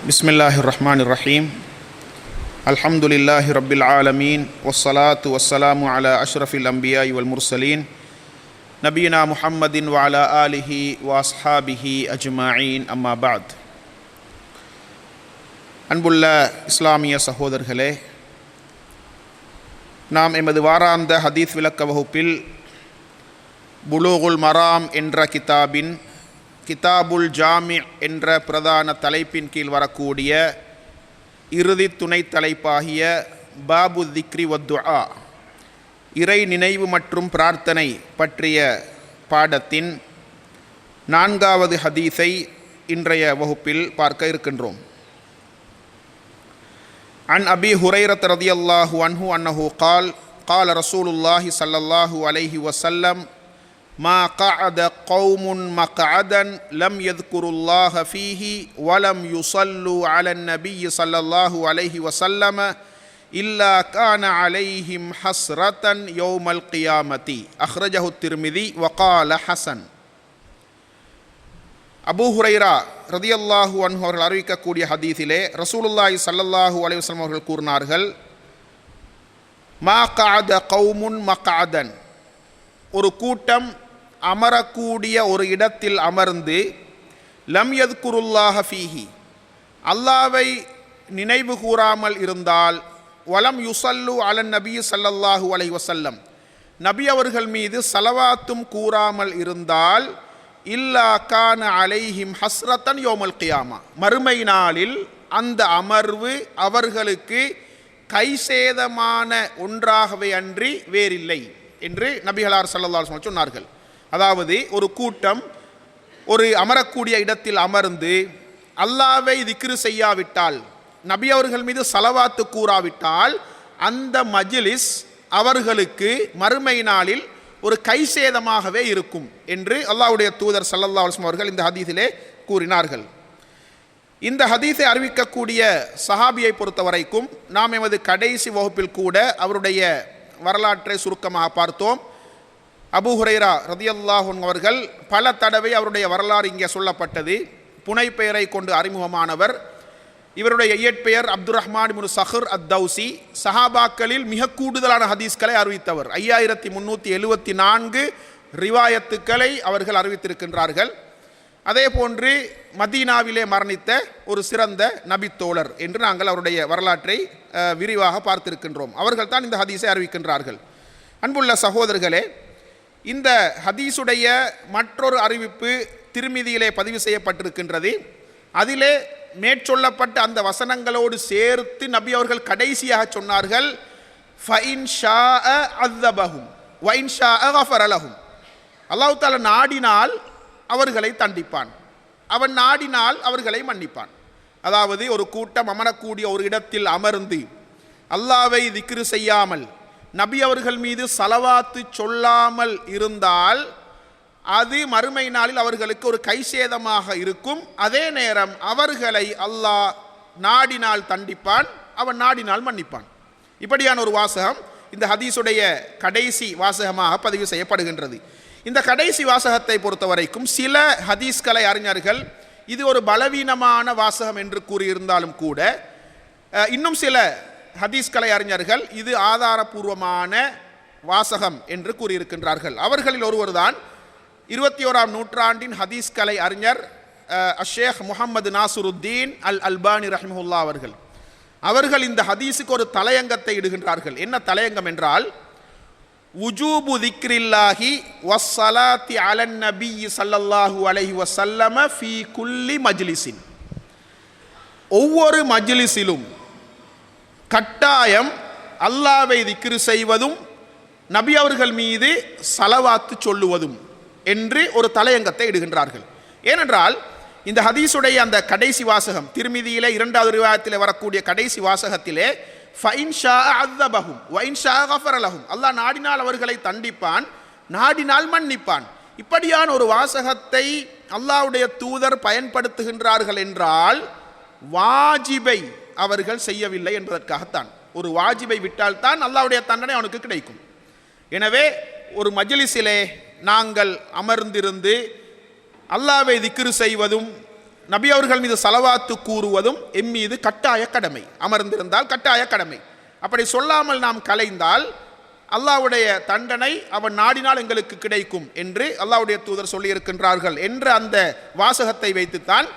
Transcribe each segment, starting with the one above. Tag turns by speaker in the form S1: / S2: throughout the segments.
S1: بسم الله الرحمن الرحيم الحمد لله رب العالمين والصلاة والسلام على أشرف الأنبياء والمرسلين نبينا محمد وعلى آله وأصحابه أجمعين أما بعد அன்புள்ள இஸ்லாமிய சகோதரர்களே நாம் எமது வாராந்த ஹதீஸ் விளக்க வகுப்பில் புலூகுல் மராம் என்ற கிதாபின் கிதாபுல் ஜாமி என்ற பிரதான தலைப்பின் கீழ் வரக்கூடிய இறுதி துணை தலைப்பாகிய பாபு திக்ரி வத்துஆ இறை நினைவு மற்றும் பிரார்த்தனை பற்றிய பாடத்தின் நான்காவது ஹதீஸை இன்றைய வகுப்பில் பார்க்க இருக்கின்றோம் عن أبي هريرة رضي الله عنه أنه قال قال رسول الله صلى الله عليه وسلم ما قعد قوم مقعدا لم يذكروا الله فيه ولم يصلوا على النبي صلى الله عليه وسلم إلا كان عليهم حسرة يوم القيامة أخرجه الترمذي وقال حسن அபூ ஹுரைரா ரதியல்லாஹு அன்ஹு அவர்கள் அறிவிக்கக்கூடிய ஹதீஸிலே ரசூலுல்லாஹி ஸல்லல்லாஹு அலைஹி வஸல்லம் அவர்கள் கூறினார்கள் மா காத கௌமுன் மகாதன் ஒரு கூட்டம் அமரக்கூடிய ஒரு இடத்தில் அமர்ந்து லம் யத்குருல்லாஹ ஃபீஹி அல்லாவை நினைவு கூறாமல் இருந்தால் வலம் யுசல்லு அலன் நபி சல்லல்லாஹு அலை வசல்லம் நபி அவர்கள் மீது சலவாத்தும் கூறாமல் இருந்தால் இல்லா கான அலைஹிம் ஹஸ்ரத்தன் யோமல் கியாமா. மறுமை நாளில் அந்த அமர்வு அவர்களுக்கு கைசேதமான ஒன்றாகவே அன்றி வேறில்லை என்று நபிகளார் சல்லல்லாஹ் சொன்னார்கள். அதாவது ஒரு கூட்டம் ஒரு அமரக்கூடிய இடத்தில் அமர்ந்து அல்லாவை திக்ரு செய்யாவிட்டால் நபி அவர்கள் மீது சலவாத்து கூறாவிட்டால் அந்த மஜிலிஸ் அவர்களுக்கு மறுமை நாளில் ஒரு கைசேதமாகவே இருக்கும் என்று அல்லாவுடைய தூதர் சல்லல்லா அலுவலம் அவர்கள் இந்த ஹதீஸிலே கூறினார்கள். இந்த ஹதீஸை அறிவிக்கக்கூடிய சஹாபியை பொறுத்த வரைக்கும் நாம் எமது கடைசி வகுப்பில் கூட அவருடைய வரலாற்றை சுருக்கமாக பார்த்தோம். அபு ஹுரைரா ரதியல்லாஹுன் அவர்கள் பல தடவை அவருடைய வரலாறு இங்கே சொல்லப்பட்டது. புனை பெயரை கொண்டு அறிமுகமானவர். இவருடைய இயற்பெயர் அப்துல் ரஹ்மான் முனு சஹர் அத் தௌசி சஹாபாக்களில் மிக கூடுதலான ஹதீஸ்களை அறிவித்தவர். ஐயாயிரத்தி முந்நூற்றி எழுவத்தி நான்கு ரிவாயத்துக்களை அவர்கள் அறிவித்திருக்கின்றார்கள். அதே போன்று மதீனாவிலே மரணித்த ஒரு சிறந்த நபித்தோழர் என்று நாங்கள் அவருடைய வரலாற்றை விரிவாக பார்த்திருக்கின்றோம். அவர்கள் தான் இந்த ஹதீஸை அறிவிக்கின்றார்கள். அன்புள்ள சகோதரர்களே இந்த ஹதீஸுடைய மற்றொரு அறிவிப்பு திருமிதியிலே பதிவு செய்யப்பட்டிருக்கின்றது. அதிலே மேற்சொல்லப்பட்ட அந்த வசனங்களோடு சேர்த்து நபி அவர்கள் கடைசியாக சொன்னார்கள் ஃபைன் ஷா அத்தபஹும் வைன் ஷா அஃபரலஹும் அல்லாஹ் தாலா நாடினால் அவர்களை தண்டிப்பான். அவன் நாடினால் அவர்களை மன்னிப்பான். அதாவது ஒரு கூட்டம் அமரக்கூடிய ஒரு இடத்தில் அமர்ந்து அல்லாவை திக்ரு செய்யாமல் நபி அவர்கள் மீது சலவாத்து சொல்லாமல் இருந்தால் அது மறுமை நாளில் அவர்களுக்கு ஒரு கைசேதமாக இருக்கும். அதே நேரம் அவர்களை அல்லாஹ் நாடினால் தண்டிப்பான் அவன் நாடினால் மன்னிப்பான். இப்படியான ஒரு வாசகம் இந்த ஹதீஸுடைய கடைசி வாசகமாக பதிவு செய்யப்படுகின்றது. இந்த கடைசி வாசகத்தை பொறுத்த வரைக்கும் சில ஹதீஸ்கலை அறிஞர்கள் இது ஒரு பலவீனமான வாசகம் என்று கூறியிருந்தாலும் கூட இன்னும் சில ஹதீஸ்கலை அறிஞர்கள் இது ஆதாரபூர்வமான வாசகம் என்று கூறியிருக்கின்றார்கள். அவர்களில் ஒருவர்தான் இருபத்தி ஓராம் நூற்றாண்டின் ஹதீஸ் கலை அறிஞர் அஷேக் முகமது நாசுருத்தீன் அல் அல்பானி ரஹிமுல்லா அவர்கள். அவர்கள் இந்த ஹதீஸுக்கு ஒரு தலையங்கத்தை இடுகின்றார்கள். என்ன தலையங்கம் என்றால் உஜூபு திக்ரில்லாஹி வஸ்ஸலாத்தி அலன் நபி சல்லல்லாஹு அலைஹி வசல்லம ஃபீ குல்லி மஜ்லிஸின். ஒவ்வொரு மஜ்லிஸிலும் கட்டாயம் அல்லாவை திக்ரு செய்வதும் நபி அவர்கள் மீது சலவாத்து சொல்லுவதும் என்று ஒரு தலையங்கத்தை இடுகின்றார்கள். ஏனென்றால் இந்த ஹதீஸுடைய அந்த கடைசி வாசகம் திருமிதியிலே இரண்டாவது ரிவாயத்தில் வரக்கூடிய கடைசி வாசகத்திலே ஃபைன் ஷா அத்தபஹும் வைன் அல்லாஹ் நாடினால் அவர்களை தண்டிப்பான் நாடினால் மன்னிப்பான். இப்படியான ஒரு வாசகத்தை அல்லாவுடைய தூதர் பயன்படுத்துகின்றார்கள் என்றால் வாஜிபை அவர்கள் செய்யவில்லை என்பதற்காகத்தான். ஒரு வாஜிபை விட்டால்தான் அல்லாவுடைய தண்டனை அவனுக்கு கிடைக்கும். எனவே ஒரு மஜ்லிஸிலே நாங்கள் அமர்ந்திருந்து அல்லாவை திக்ரு செய்வதும் நபி அவர்கள் மீது சலவாத்து கூறுவதும் எம் மீது கட்டாய கடமை. அமர்ந்திருந்தால் கட்டாய கடமை. அப்படி சொல்லாமல் நாம் கலைந்தால் அல்லாஹ்வுடைய தண்டனை அவன் நாடினால் எங்களுக்கு கிடைக்கும் என்று அல்லாவுடைய தூதர் சொல்லியிருக்கின்றார்கள் என்ற அந்த வாசகத்தை வைத்துத்தான்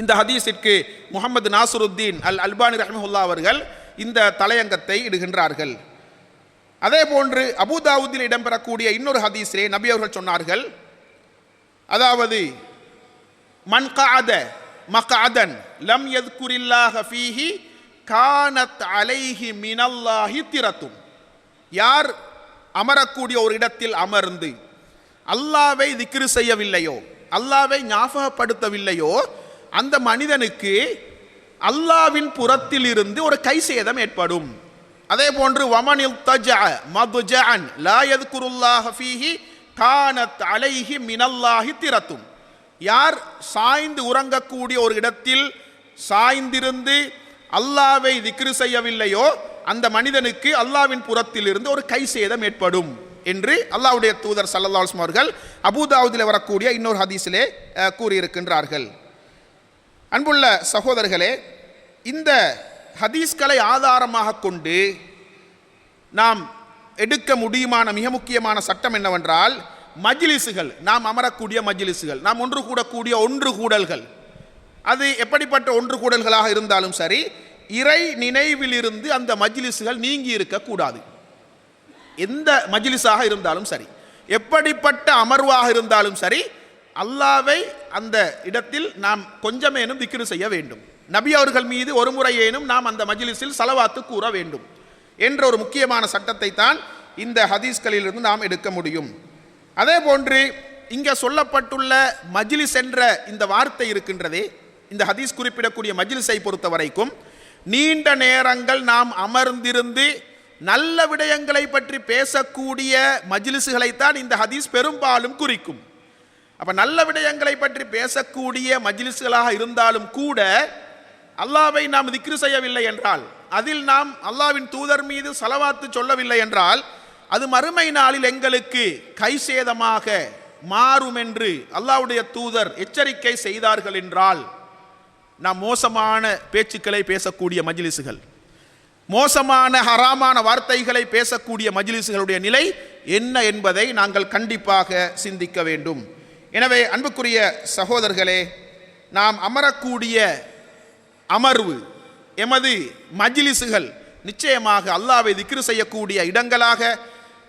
S1: இந்த ஹதீஸிற்கு முகமது நாசருத்தீன் அல் அல்பானி ரஹ்மஹுல்லா அவர்கள் இந்த தலையங்கத்தை இடுகின்றார்கள். அதே போன்று அபுதாவுதில் இடம்பெறக்கூடிய இன்னொரு ஹதீஸிலே நபி அவர்கள் சொன்னார்கள் அதாவது மன்காத மகாதன் லம் எத்குரில்லாஹ ஃபீஹி கானத் அலைஹி மினல்லாஹி திரத்தும். யார் அமரக்கூடிய ஒரு இடத்தில் அமர்ந்து அல்லாவை திக்ரு செய்யவில்லையோ அல்லாவை ஞாபகப்படுத்தவில்லையோ அந்த மனிதனுக்கு அல்லாவின் புறத்தில் இருந்து ஒரு கை சேதம் ஏற்படும். அதே போன்று வமனில் தஜ மதுஜஅன் லா யذ்குருல்லாஹ ஃபீஹி கானத் அலைஹி மினல்லாஹி திரத்தும். யார் சாய்ந்து உறங்கக்கூடிய ஒரு இடத்தில் சாய்ந்திருந்து அல்லாவை திக்ரு செய்யவில்லையோ அந்த மனிதனுக்கு அல்லாவின் புறத்தில் இருந்து ஒரு கை சேதம் ஏற்படும் என்று அல்லாவுடைய தூதர் சல்லல்லாஹு அபுதாவுதில் வரக்கூடிய இன்னொரு ஹதீஸிலே கூறியிருக்கின்றார்கள். அன்புள்ள சகோதரர்களே இந்த ஹதீஸ்களை ஆதாரமாக கொண்டு நாம் எடுக்க முடியுமான மிக முக்கியமான சட்டம் என்னவென்றால் மஜ்லிஸுகள் நாம் அமரக்கூடிய மஜ்லிஸுகள் நாம் ஒன்று கூடக்கூடிய ஒன்று கூடல்கள். அது எப்படிப்பட்ட ஒன்று கூடல்களாக இருந்தாலும் சரி இறை நினைவிலிருந்து அந்த மஜ்லிஸுகள் நீங்கி இருக்கக்கூடாது. எந்த மஜ்லிஸாக இருந்தாலும் சரி எப்படிப்பட்ட அமர்வாக இருந்தாலும் சரி அல்லாவை அந்த இடத்தில் நாம் கொஞ்சமேனும் திக்ரு செய்ய வேண்டும். நபி அவர்கள் மீது ஒரு முறையேனும் நாம் அந்த மஜிலிஸில் சலவாத்து கூற வேண்டும். என்ற ஒரு முக்கியமான சட்டத்தை தான் இந்த ஹதீஸ்களிலிருந்து நாம் எடுக்க முடியும். அதே போன்று இங்கே சொல்லப்பட்டுள்ள மஜிலிஸ் என்ற இந்த வார்த்தை இருக்கின்றதே இந்த ஹதீஸ் குறிப்பிடக்கூடிய மஜிலிஸை பொறுத்த வரைக்கும் நீண்ட நேரங்கள் நாம் அமர்ந்திருந்து நல்ல விடயங்களை பற்றி பேசக்கூடிய மஜிலிசுகளைத்தான் இந்த ஹதீஸ் பெரும்பாலும் குறிக்கும். அப்போ நல்ல விடயங்களை பற்றி பேசக்கூடிய மஜ்லிஸ்களாக இருந்தாலும் கூட அல்லாவை நாம் திக்ரு செய்யவில்லை என்றால் அதில் நாம் அல்லாவின் தூதர் மீது செலவாத்து சொல்லவில்லை என்றால் அது மறுமை நாளில் எங்களுக்கு கை சேதமாக மாறும் என்று அல்லாஹ்வுடைய தூதர் எச்சரிக்கை செய்தார்கள் என்றால் நாம் மோசமான பேச்சுக்களை பேசக்கூடிய மஜ்லிசுகள் மோசமான ஹராமான வார்த்தைகளை பேசக்கூடிய மஜ்லிசுகளுடைய நிலை என்ன என்பதை நாங்கள் கண்டிப்பாக சிந்திக்க வேண்டும். எனவே அன்புக்குரிய சகோதரர்களே நாம் அமரக்கூடிய அமர்வு எமது மஜிலிசுகள் நிச்சயமாக அல்லாவை திக்ரு செய்யக்கூடிய இடங்களாக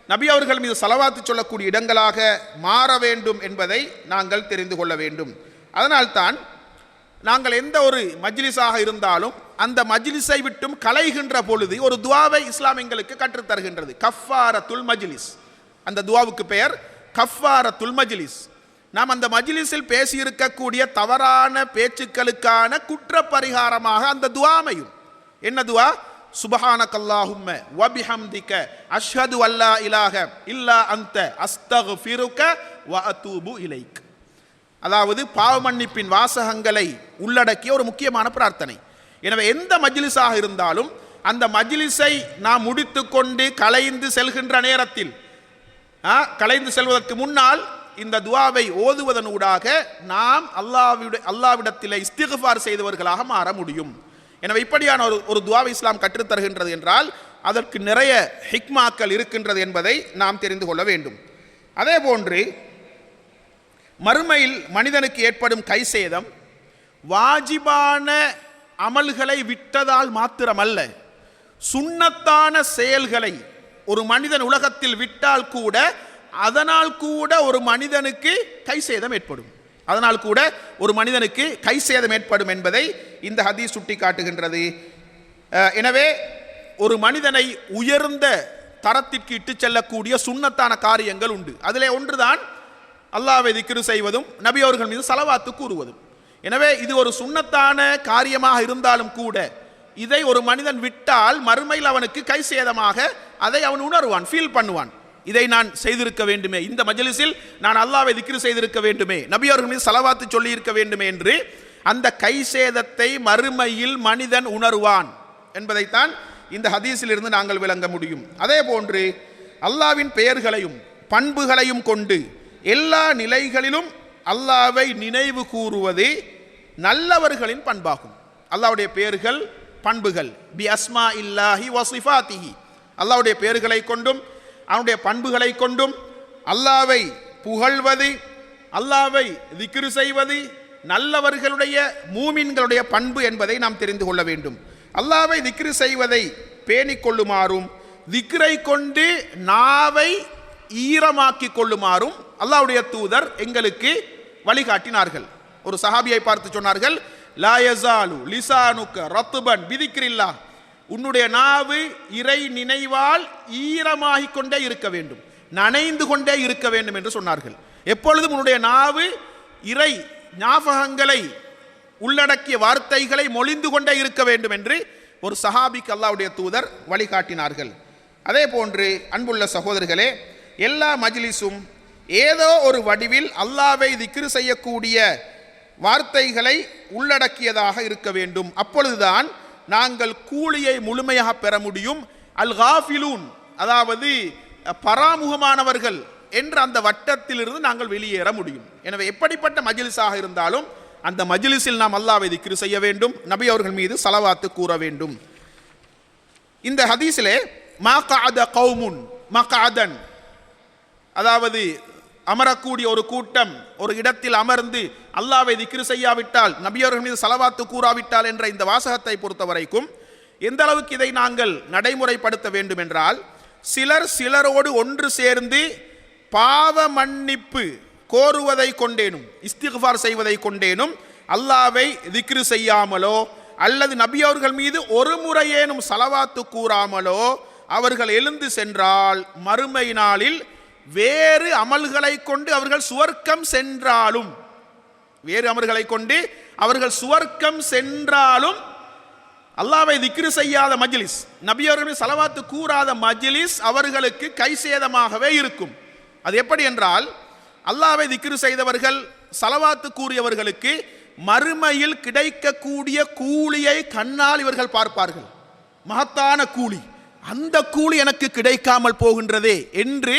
S1: நபி அவர்கள் மீது செலவாத்து சொல்லக்கூடிய இடங்களாக மாற வேண்டும் என்பதை நாங்கள் தெரிந்து கொள்ள வேண்டும். அதனால்தான் நாங்கள் எந்த ஒரு மஜ்லிஸாக இருந்தாலும் அந்த மஜ்லிஸை விட்டும் கலைகின்ற பொழுது ஒரு துவாவை இஸ்லாம் எங்களுக்கு கற்றுத் தருகின்றது கஃபாரத்துல் மஜ்லிஸ். அந்த துவாவுக்கு பெயர் கஃபாரத்துல் மஜ்லிஸ். நாம் அந்த மஜிலிஸில் பேசியிருக்கக்கூடிய தவறான பேச்சுக்களுக்கான குற்ற பரிகாரமாக அந்த துவா அமையும். என்ன துவா? சுபஹான அல்லாஹும்ம வபிஹம்திக அஷ்ஹது அல்லா இலாக இல்லா அந்த அஸ்தக்ஃபிருக வ அத்தூபு இலைக். அதாவது பாவ மன்னிப்பின் வாசகங்களை உள்ளடக்கிய ஒரு முக்கியமான பிரார்த்தனை. எனவே எந்த மஜ்லிஸாக இருந்தாலும் அந்த மஜ்லிஸை நாம் முடித்துக்கொண்டு கலைந்து செல்கின்ற நேரத்தில் ஆ, கலைந்து செல்வதற்கு முன்னால் இந்த துவாவை ஓதுவதன் ஊடாக நாம் அல்லாவிட அல்லாவிடத்தில் இஸ்திகுஃபார் செய்தவர்களாக மாற முடியும். எனவே இப்படியான ஒரு ஒரு துவாவை இஸ்லாம் கற்றுத் தருகின்றது என்றால் அதற்கு நிறைய ஹிக்மாக்கள் இருக்கின்றது என்பதை நாம் தெரிந்து கொள்ள வேண்டும். அதே போன்று மறுமையில் மனிதனுக்கு ஏற்படும் கை சேதம் வாஜிபான அமல்களை விட்டதால் மாத்திரமல்ல. சுண்ணத்தான செயல்களை ஒரு மனிதன் உலகத்தில் விட்டால் கூட அதனால் கூட ஒரு மனிதனுக்கு கை சேதம் ஏற்படும். அதனால் கூட ஒரு மனிதனுக்கு கை சேதம் ஏற்படும் என்பதை இந்த ஹதீஸ் சுட்டி காட்டுகின்றது எனவே ஒரு மனிதனை உயர்ந்த தரத்திற்கு இட்டு செல்லக்கூடிய சுன்னத்தான காரியங்கள் உண்டு. அதிலே ஒன்றுதான் அல்லாவை திக்ரு செய்வதும் நபி அவர்கள் மீது சலவாத்து கூறுவதும். எனவே இது ஒரு சுண்ணத்தான காரியமாக இருந்தாலும் கூட இதை ஒரு மனிதன் விட்டால் மறுமையில் அவனுக்கு கை சேதமாக அதை அவன் உணர்வான் ஃபீல் பண்ணுவான். இதை நான் செய்திருக்க வேண்டுமே. இந்த மஜலிஸில் நான் அல்லாவை திக்ரு செய்திருக்க வேண்டுமே. நபி அவர்கள் மீது சொல்லியிருக்க வேண்டுமே என்று அந்த கை சேதத்தை மறுமையில் மனிதன் உணர்வான் என்பதைத்தான் இந்த ஹதீஸிலிருந்து நாங்கள் விளங்க முடியும். அதே போன்று அல்லாவின் பெயர்களையும் பண்புகளையும் கொண்டு எல்லா நிலைகளிலும் அல்லாவை நினைவு கூறுவது நல்லவர்களின் பண்பாகும். அல்லாஹ்வுடைய பெயர்கள் பண்புகள். பி அஸ்மா இல்லாஹி வசிஃபாத்திஹி அல்லாவுடைய பெயர்களை கொண்டும் அவனுடைய பண்புகளை கொண்டும் அல்லாவை புகழ்வது அல்லாவை திக்ரு செய்வது நல்லவர்களுடைய மூமின்களுடைய பண்பு என்பதை நாம் தெரிந்து கொள்ள வேண்டும். அல்லாவை திக்ரு செய்வதை பேணிக் கொள்ளுமாறும் திக்ரை கொண்டு நாவை ஈரமாக்கி கொள்ளுமாறும் அல்லாஹ்வுடைய தூதர் எங்களுக்கு வழிகாட்டினார்கள். ஒரு சஹாபியை பார்த்து சொன்னார்கள் லாயசாலு லிசானுக்க ரத்துபன் விதிக்கிறில்லா உன்னுடைய நாவு இறை நினைவால் ஈரமாகிக் கொண்டே இருக்க வேண்டும். நனைந்து கொண்டே இருக்க வேண்டும் என்று சொன்னார்கள். எப்பொழுதும் உன்னுடைய நாவு இறை ஞாபகங்களை உள்ளடக்கிய வார்த்தைகளை மொழிந்து கொண்டே இருக்க வேண்டும் என்று ஒரு சஹாபிக்கு அல்லாவுடைய தூதர் வழிகாட்டினார்கள். அதே போன்று அன்புள்ள சகோதரர்களே எல்லா மஜ்லிஸும் ஏதோ ஒரு வடிவில் அல்லாவை திக்ரு செய்யக்கூடிய வார்த்தைகளை உள்ளடக்கியதாக இருக்க வேண்டும். அப்பொழுதுதான் நாங்கள் கூலியை முழுமையாக பெற முடியும். அல் காஃபிலூன் அதாவது பராமுகமானவர்கள் என்ற அந்த வட்டத்திலிருந்து நாங்கள் வெளியேற முடியும். எனவே எப்படிப்பட்ட மஜிலிஸாக இருந்தாலும் அந்த மஜிலிஸில் நாம் அல்லாவை திக்ரு செய்ய வேண்டும். நபி அவர்கள் மீது சலவாத்து கூற வேண்டும். இந்த ஹதீஸிலே மாகாத கௌமுன் மகாதன் அதாவது அமரக்கூடிய ஒரு கூட்டம் ஒரு இடத்தில் அமர்ந்து அல்லாவை திக்ரு செய்யாவிட்டால் நபியவர்கள் மீது சலவாத்து கூறாவிட்டால் என்ற இந்த வாசகத்தை பொறுத்த வரைக்கும் எந்த அளவுக்கு இதை நாங்கள் நடைமுறைப்படுத்த வேண்டும் என்றால் சிலர் சிலரோடு ஒன்று சேர்ந்து பாவ மன்னிப்பு கோருவதை கொண்டேனும் இஸ்திஃபார் செய்வதை கொண்டேனும் அல்லாவை திக்ரு செய்யாமலோ அல்லது நபி அவர்கள் மீது ஒரு முறையேனும் சலவாத்து கூறாமலோ அவர்கள் எழுந்து சென்றால் மறுமை நாளில் வேறு அமல்களை கொண்டு அவர்கள் சுவர்க்கம் சென்றாலும் வேறு அமல்களை கொண்டு அவர்கள் சுவர்க்கம் சென்றாலும் அல்லாவை திக்ரு செய்யாத மஜ்லிஸ் நபி அவர்கள் சலவாத்து கூறாத மஜ்லிஸ் அவர்களுக்கு கைசேதமாகவே இருக்கும். அது எப்படி என்றால் அல்லாவை திக்ரு செய்தவர்கள் சலவாத்து கூறியவர்களுக்கு மறுமையில் கிடைக்கக்கூடிய கூலியை கண்ணால் இவர்கள் பார்ப்பார்கள். மகத்தான கூலி அந்த கூலி எனக்கு கிடைக்காமல் போகின்றதே என்று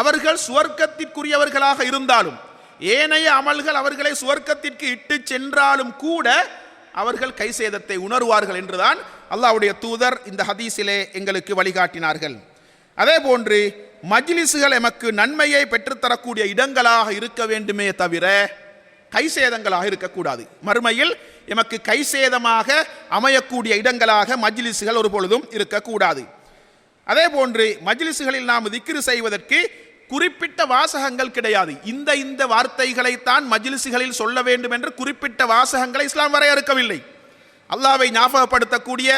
S1: அவர்கள் சுவர்க்கத்திற்குரியவர்களாக இருந்தாலும் ஏனைய அமல்கள் அவர்களை சுவர்க்கத்திற்கு இட்டு சென்றாலும் கூட அவர்கள் கை சேதத்தை உணர்வார்கள் என்றுதான் அல்லாவுடைய தூதர் இந்த ஹதீஸிலே எங்களுக்கு வழிகாட்டினார்கள். அதே போன்று மஜ்லிஸுகள் எமக்கு நன்மையை பெற்றுத்தரக்கூடிய இடங்களாக இருக்க வேண்டுமே தவிர கை சேதங்களாக இருக்கக்கூடாது. மறுமையில் எமக்கு கை சேதமாக அமையக்கூடிய இடங்களாக மஜ்லிஸுகள் ஒரு பொழுதும் இருக்கக்கூடாது. அதே போன்று மஜ்லிஸுகளில் நாம் திக்ரு செய்வதற்கு குறிப்பிட்ட வாசகங்கள் கிடையாது. இந்த இந்த வார்த்தைகளைத்தான் மஜிலிசுகளில் சொல்ல வேண்டும் என்று குறிப்பிட்ட வாசகங்களை இஸ்லாம் வரையறுக்கவில்லை. அல்லாவை ஞாபகப்படுத்தக்கூடிய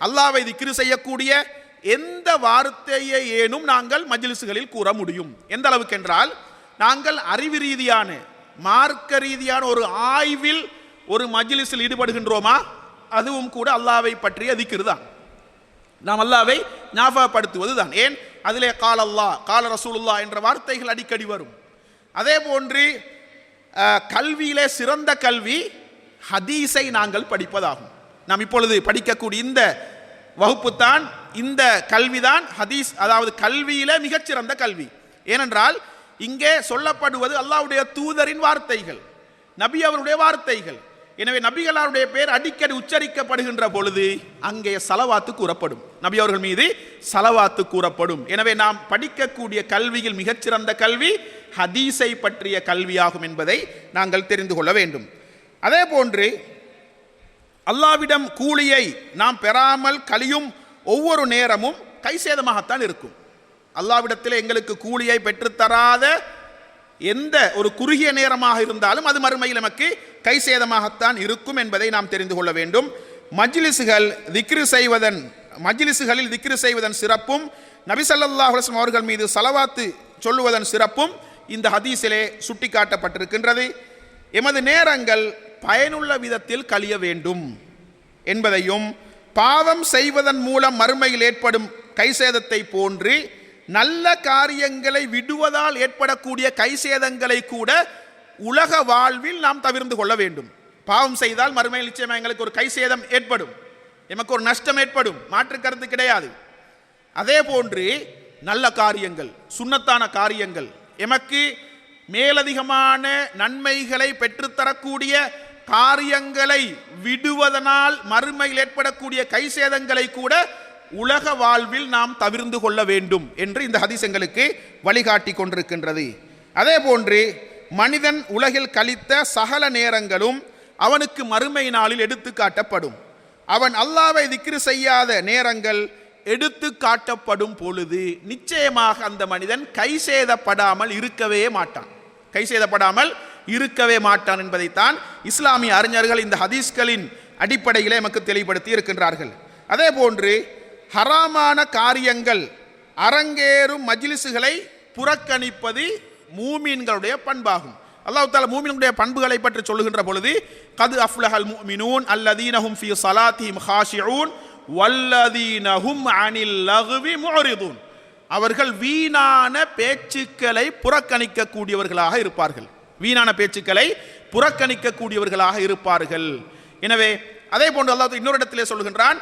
S1: அல்லாவை திக்ரு செய்யக்கூடிய எந்த வார்த்தையை ஏனும் நாங்கள் மஜிலிசுகளில் கூற முடியும். எந்த அளவுக்கு என்றால் நாங்கள் அறிவு ரீதியான மார்க்க ரீதியான ஒரு ஆய்வில் ஒரு மஜிலிசில் ஈடுபடுகின்றோமா? அதுவும் கூட அல்லாவை பற்றிய அதிக்கிறது தான். நாம் அல்லாவை ஞாபகப்படுத்துவது தான் ஏன்? அதிலே கால் அல்லா கால ரசூலுல்லா என்ற வார்த்தைகள் அடிக்கடி வரும். அதே போன்று கல்வியிலே சிறந்த கல்வி ஹதீஸை நாங்கள் படிப்பதாகும். நாம் இப்பொழுது படிக்கக்கூடிய இந்த வகுப்பு தான் இந்த கல்வி தான் ஹதீஸ் அதாவது கல்வியில மிகச்சிறந்த கல்வி. ஏனென்றால் இங்கே சொல்லப்படுவது அல்லாஹ்வுடைய தூதரின் வார்த்தைகள் நபி அவருடைய வார்த்தைகள். எனவே நபிகளாருடைய பேர் அடிக்கடி உச்சரிக்கப்படுகின்ற பொழுது அங்கே சலவாத்து கூறப்படும். நபி அவர்கள் மீது சலவாத்து கூறப்படும். எனவே நாம் படிக்கக்கூடிய கல்வியில் மிகச்சிறந்த கல்வி ஹதீஸை பற்றிய கல்வியாகும் என்பதை நாங்கள் தெரிந்து கொள்ள வேண்டும். அதே போன்று அல்லாவிடம் கூலியை நாம் பெறாமல் கழியும் ஒவ்வொரு நேரமும் கைசேதமாகத்தான் இருக்கும். அல்லாவிடத்தில் எங்களுக்கு கூலியை பெற்றுத்தராத எந்த ஒரு குறுகிய நேரமாக இருந்தாலும் அது மறுமையில் நமக்கு கை சேதமாகத்தான் இருக்கும் என்பதை நாம் தெரிந்து கொள்ள வேண்டும். மஜ்லிசுகள் திக்ரு செய்வதன் மஜ்லிசுகளில் திக்ரு செய்வதன் சிறப்பும் நபிசல்லா ஸல்லல்லாஹு அவர்கள் மீது சலவாத்து சொல்லுவதன் சிறப்பும் இந்த ஹதீஸிலே சுட்டிக்காட்டப்பட்டிருக்கின்றது. எமது நேரங்கள் பயனுள்ள விதத்தில் கழிய வேண்டும் என்பதையும் பாவம் செய்வதன் மூலம் மறுமையில் ஏற்படும் கைசேதத்தை போன்று நல்ல காரியங்களை விடுவதால் ஏற்படக்கூடிய கைசேதங்களை கூட உலக வாழ்வில் நாம் தவிர்ந்து கொள்ள வேண்டும். பாவம் செய்தால் மறுமையில் நிச்சயமாக எங்களுக்கு ஒரு கை சேதம் ஏற்படும். எமக்கு ஒரு நஷ்டம் ஏற்படும். மாற்று கருத்து கிடையாது. அதே போன்று நல்ல காரியங்கள் சுண்ணத்தான காரியங்கள் எமக்கு மேலதிகமான நன்மைகளை பெற்றுத்தரக்கூடிய காரியங்களை விடுவதனால் மறுமையில் ஏற்படக்கூடிய கை சேதங்களை கூட உலக வாழ்வில் நாம் தவிர்ந்து கொள்ள வேண்டும் என்று இந்த ஹதிசங்களுக்கு வழிகாட்டி கொண்டிருக்கின்றது. அதே போன்று மனிதன் உலகில் கழித்த சகல நேரங்களும் அவனுக்கு மறுமை நாளில் எடுத்து காட்டப்படும். அவன் அல்லாவை திக்ரு செய்யாத நேரங்கள் எடுத்து காட்டப்படும் பொழுது நிச்சயமாக அந்த மனிதன் கை சேதப்படாமல் இருக்கவே மாட்டான். கை சேதப்படாமல் இருக்கவே மாட்டான் என்பதைத்தான் இஸ்லாமிய அறிஞர்கள் இந்த ஹதீஸ்களின் அடிப்படையிலே நமக்கு தெளிவுபடுத்தி இருக்கின்றார்கள். அதே போன்று ஹராமான காரியங்கள் அரங்கேறும் மஜ்லிசுகளை புறக்கணிப்பது மூமீன்களுடைய பண்பாகும். அல்லாஹ் தாலா மூமினுடைய பண்புகளை பற்றி சொல்லுகின்ற பொழுது கது அஃப்லஹல் முஃமினூன் அல்லதீனஹும் ஃபி சலாத்தீம் ஹாஷிஊன் வல்லதீனஹும் அனில் லகுவி முஅரிதுன். அவர்கள் வீணான பேச்சுக்களை புறக்கணிக்க கூடியவர்களாக இருப்பார்கள். வீணான பேச்சுக்களை புறக்கணிக்க கூடியவர்களாக இருப்பார்கள். எனவே அதே போன்று அல்லாஹ் இன்னொரு இடத்திலே சொல்கின்றான்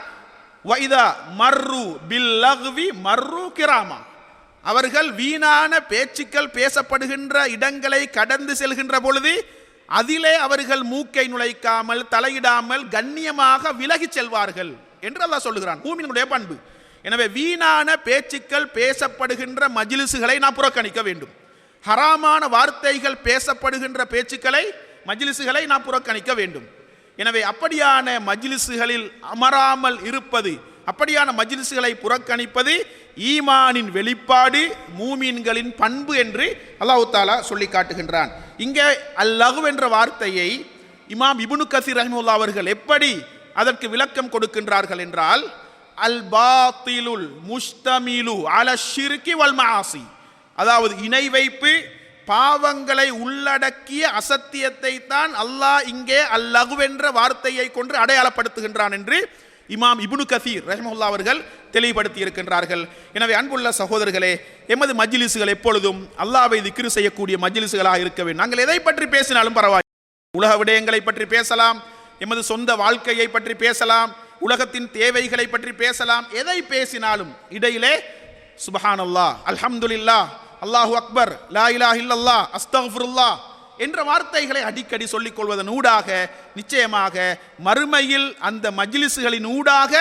S1: வைதா மர்ரு பில் லகுவி மர்ரு கிராமா. அவர்கள் வீணான பேச்சுக்கள் பேசப்படுகின்ற இடங்களை கடந்து செல்கின்ற பொழுது அதிலே அவர்கள் மூக்கை நுழைக்காமல் தலையிடாமல் கண்ணியமாக விலகிச் செல்வார்கள் என்று அல்லாஹ் சொல்லுகிறான். மூமினுடைய பண்பு. எனவே வீணான பேச்சுக்கள் பேசப்படுகின்ற மஜிலிசுகளை நாம் புறக்கணிக்க வேண்டும். ஹராமான வார்த்தைகள் பேசப்படுகின்ற பேச்சுக்களை மஜிலிசுகளை நாம் புறக்கணிக்க வேண்டும். எனவே அப்படியான மஜிலிசுகளில் அமராமல் இருப்பது அப்படியான மஜிலிசுகளை புறக்கணிப்பது ஈமானின் வெளிப்பாடு மூமீன்களின் பண்பு என்று அல்லாஹு தாலா சொல்லி காட்டுகின்றான். இங்கே அல்லகு என்ற வார்த்தையை இமாம் இபுனு கசீர் ரஹ்முல்லா அவர்கள் எப்படி அதற்கு விளக்கம் கொடுக்கின்றார்கள் என்றால் அல் பாத்திலுல் முஸ்தமிலு அல ஷிர்கி வல் மஆசி அதாவது இணை வைப்பு பாவங்களை உள்ளடக்கிய அசத்தியத்தை தான் அல்லாஹ் இங்கே அல்லகுவென்ற வார்த்தையை கொண்டு அடையாளப்படுத்துகின்றான் என்று இமாம் இபுனு கசீர் ரஹ்மஹுல்லா அவர்கள் தெளிவுபடுத்தி இருக்கின்றார்கள் எனவே அன்புள்ள சகோதரர்களே எமது மஜ்லிசுகள் எப்பொழுதும் அல்லாவை திக்ரு செய்யக்கூடிய மஜிலிசுகளாக இருக்க வேண்டும். நாங்கள் எதை பற்றி பேசினாலும் பரவாயில்லை. உலக விடயங்களை பற்றி பேசலாம் எமது சொந்த வாழ்க்கையை பற்றி பேசலாம் உலகத்தின் தேவைகளை பற்றி பேசலாம் எதை பேசினாலும் இடையிலே சுபஹானல்லாஹ் அல்ஹம்துலில்லாஹ் அல்லாஹு அக்பர் லா இலா இல்லல்லா அஸ்தக்ஃபிருல்லாஹ் என்ற வார்த்தைகளை அடிக்கடி சொல்லிக் கொள்வதன் ஊடாக நிச்சயமாக மறுமையில் அந்த மஜ்லிசுகளின் ஊடாக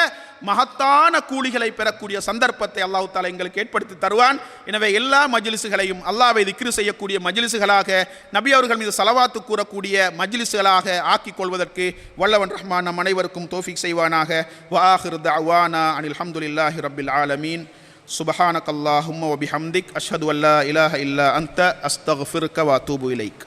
S1: மகத்தான கூலிகளை பெறக்கூடிய சந்தர்ப்பத்தை அல்லாஹ் தாலா எங்களுக்கு ஏற்படுத்தி தருவான். எனவே எல்லா மஜிலிசுகளையும் அல்லாவை திக்ரு செய்யக்கூடிய மஜிலிசுகளாக நபி அவர்கள் மீது சலவாத்து கூறக்கூடிய மஜ்லிஸுகளாக ஆக்கிக் கொள்வதற்கு வல்லவன் ரஹ்மான் நம் அனைவருக்கும் தோஃபிக் செய்வானாக. வாஹிர் தவானா அனில் அல்ஹம்துலில்லாஹி ரபில் ஆலமீன். சுபஹானக் அல்லாஹும் வபிஹம்திக் அஷது அல்லா இலாஹ இல்லா அந்த அஸ்தக்ஃபிருக்க வ இலைக்.